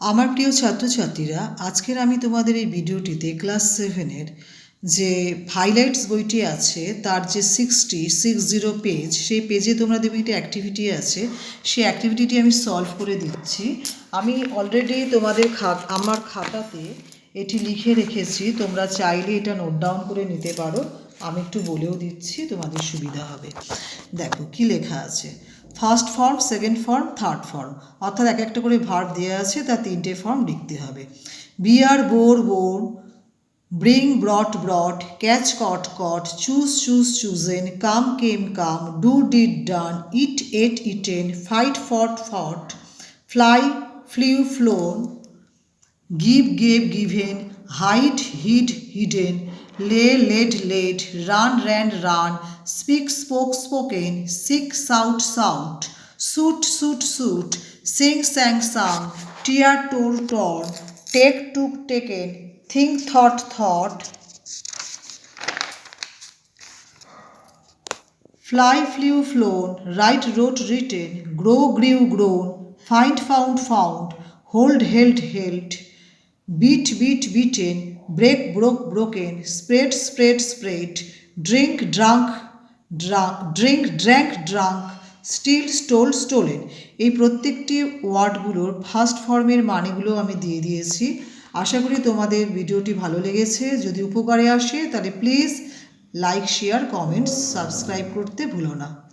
আমার প্রিয় ছাত্রছাত্রীরা, আজকের আমি তোমাদের এই ভিডিওটিতে ক্লাস সেভেনের যে হাইলাইটস বইটি আছে, তার যে সিক্সটি সিক্স জিরো পেজ সেই পেজে তোমরা দেখবে একটি অ্যাক্টিভিটি আছে। সেই অ্যাক্টিভিটিটি আমি সলভ করে দিচ্ছি। আমি অলরেডি তোমাদের খাত আমার খাতাতে এটি লিখে রেখেছি। তোমরা চাইলে এটা নোট ডাউন করে নিতে পারো। আমি একটু বলেও দিচ্ছি, তোমাদের সুবিধা হবে। দেখো, কি লেখা আছে? First form, second form, third form. অর্থাৎ এক একটা করে ভার্ব দেওয়া আছে, তার তিনটে ফর্ম লিখতে হবে। Bear bore bore bring brought brought catch caught caught choose choose chosen come came come do did done eat ate eaten fight fought fought fly flew flown give gave given hide hid hidden lay, laid, laid, run, ran, run, speak, spoke, spoken, seek, sought, sought. Suit, suit, suit. sing, sang, sung, tear, tore, torn, take, took, taken, think, thought, thought, fly, flew, flown, write, wrote, written, grow, grew, grown, find, found, found, hold, held, held, held beat beat beaten break broke broken spread spread spread drink drank drunk, drink, drank, drunk steal stole stolen এই প্রত্যেকটি ওয়ার্ডগুলোর first ফর্মের মানেগুলো আমি দিয়ে দিয়েছি। আশা করি তোমাদের ভিডিওটি ভালো লেগেছে। যদি উপকারে আসে, তাহলে please like share comments subscribe করতে ভুলো না।